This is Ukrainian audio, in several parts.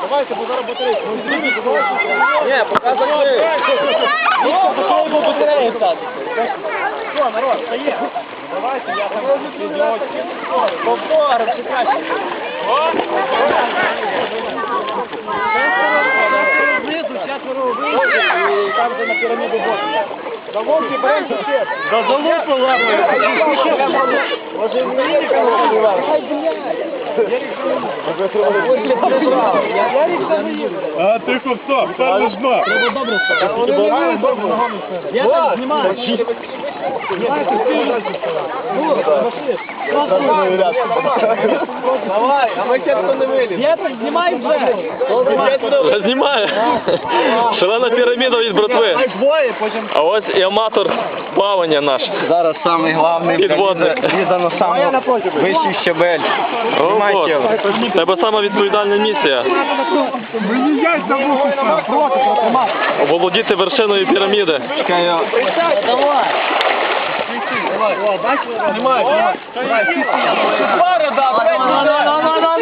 Давайте, бо зараз батарея. Ні, поки закрий. Віктор, почали батарею ставити. Що, народ, стає. Давайте, я там Повтор, все краще. Знизу, четверо і там вже на піраміду боком. За вовки беремо сусід. Да залупи лапи. Може, не. А ти хто? Хто не знав? Добре сказав. Вони не мають добре ногами Я так знімаю. Знімайте, всі Давай, а ми чесно не виліз. Я так знімаю вже. Вже знімає. Шалена піраміда від братви. Двоє, потім А ось і аматор плавання наш. Зараз самий главний Підводник. ліза на саму вищий щебель. Знімай Тебе сама відповідальна місія. Володіти яйця вухуся. Оволодіти вершиною піраміди. давай, давай. Давай, давай, давай, давай, давай, Давай, всі стоять. Борода, давай, давай, давай, давай, давай,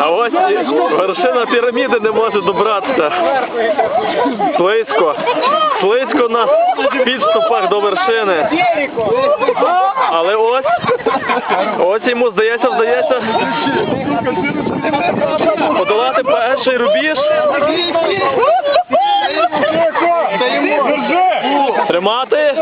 А ось вершина піраміди не може добратися. Слизько. Слизько на підступах до вершини. Але ось, ось йому здається, вдається подолати перший рубіж. Тримати.